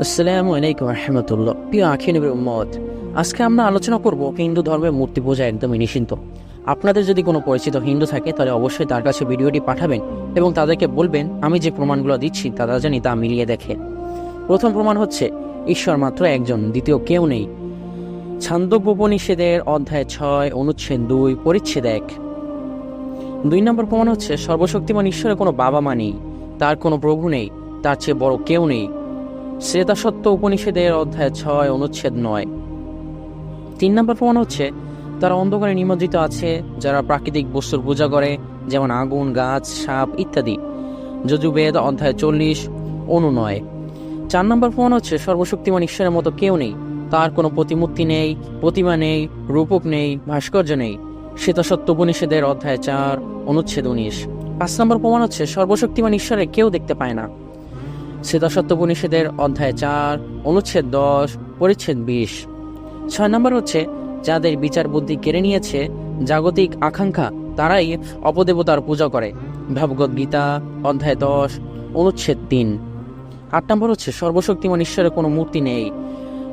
আসসালামু আলাইকুম রহমতুল্লাহ। প্রিয় আখি উম্মত, আজকে আমরা আলোচনা করব হিন্দু ধর্মের মূর্তি পূজা একদমই নিষিদ্ধ। আপনাদের যদি কোনো পরিচিত হিন্দু থাকে, তাহলে অবশ্যই তার কাছে ভিডিওটি পাঠাবেন এবং তাদেরকে বলবেন, আমি যে প্রমাণগুলো দিচ্ছি, তারা জানি তা মিলিয়ে দেখে। প্রথম প্রমাণ হচ্ছে, ঈশ্বর মাত্র একজন, দ্বিতীয় কেউ নেই। ছান্দব্য উপনিষেদের অধ্যায় ছয়, অনুচ্ছেদ দুই, পরিচ্ছেদ এক। দুই নম্বর প্রমাণ হচ্ছে, সর্বশক্তিমান ঈশ্বরের কোনো বাবা মা নেই, তার কোনো প্রভু নেই। তার চেয়ে বড় কেউ নেই। শ্রেতাসত্য উপনিষেদের অধ্যায় ছয়, অনুচ্ছেদ নয়। তিন নম্বর প্রমাণ হচ্ছে, তারা অন্ধকারে নিমজ্জিত আছে, যারা প্রাকৃতিক বস্তুর পূজা করে, যেমন আগুন, গাছ, সাপ ইত্যাদি। যজুবেদ অধ্যায় চল্লিশ অনুনয় চার নম্বর প্রমাণ হচ্ছে, সর্বশক্তিমান ঈশ্বরের মতো কেউ নেই। তার কোনো প্রতিমূর্তি নেই, প্রতিমা নেই, রূপক নেই, ভাস্কর্য নেই। শ্বেতসত্য উপনিষেদের অধ্যায় চার, অনুচ্ছেদ উনিশ। পাঁচ নম্বর প্রমাণ হচ্ছে, সর্বশক্তিমান ঈশ্বরে কেউ দেখতে পায় না। শ্বেতাসত্য উপনিষেদের অধ্যায় চার, অনুচ্ছেদ দশ, পরিচ্ছেদ বিশ। ছয় নম্বর হচ্ছে, যাদের বিচার বুদ্ধি কেড়ে নিয়েছে, জাগতিক আকাঙ্ক্ষা, তারাই অপদেবতার পূজা করে। ভাবগত গীতা, অধ্যায় দশ, অনুচ্ছেদ তিন। আট নম্বর হচ্ছে, সর্বশক্তিমান ঈশ্বরের কোনো মূর্তি নেই।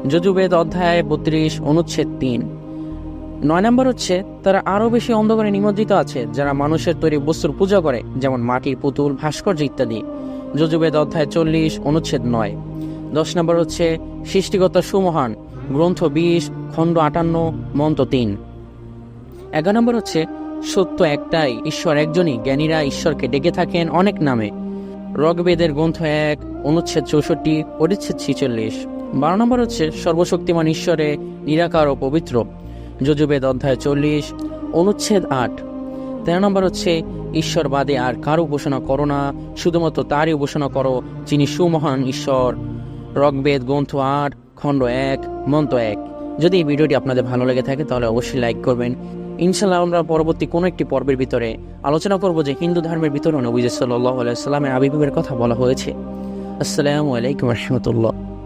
যজুবেদ অধ্যায় বত্রিশ, অনুচ্ছেদ তিন। নয় নম্বর হচ্ছে, তারা আরও বেশি অন্ধকারে নিমজ্জিত আছে, যারা মানুষের তৈরি বস্তুর পূজা করে, যেমন মাটির পুতুল, ভাস্কর্য ইত্যাদি। যজুবেদ অধ্যায় চল্লিশ, অনুচ্ছেদ নয়। দশ নম্বর হচ্ছে, সৃষ্টিগত সুমহান, গ্রন্থ বিশ, খণ্ড আটান্ন, মন্ত্র তিন। এগারো নম্বর হচ্ছে, সত্য একটাই, ঈশ্বর একজনই, জ্ঞানীরা ঈশ্বরকে ডেকে থাকেন অনেক নামে। রগবেদের গ্রন্থ এক, অনুচ্ছেদ চৌষট্টি অনুচ্ছেদ ছিচল্লিশ। বারো নম্বর হচ্ছে, সর্বশক্তিমান ঈশ্বরে নিরাকার ও পবিত্র। যজুবেদ অধ্যায় চল্লিশ, অনুচ্ছেদ আট। তেরো নম্বর হচ্ছে ঈশ্বর বাদে আর কারও উপাসনা করো না, শুধুমাত্র তারই উপাসনা করো, যিনি সুমহান ঈশ্বর। রকবেদ গ্রন্থ আট, খণ্ড এক, মন্ত্র এক। যদি এই ভিডিওটি আপনাদের ভালো লেগে থাকে, তাহলে অবশ্যই লাইক করবেন। ইনশাল্লাহ আমরা পরবর্তী কোনো একটি পর্বের ভিতরে আলোচনা করব যে হিন্দু ধর্মের ভিতরে নবীজ সাল্লাহ আলাইসাল্লামের আবির্ভাবের কথা বলা হয়েছে। আসসালামু আলাইকুম রহমতুল্লাহ।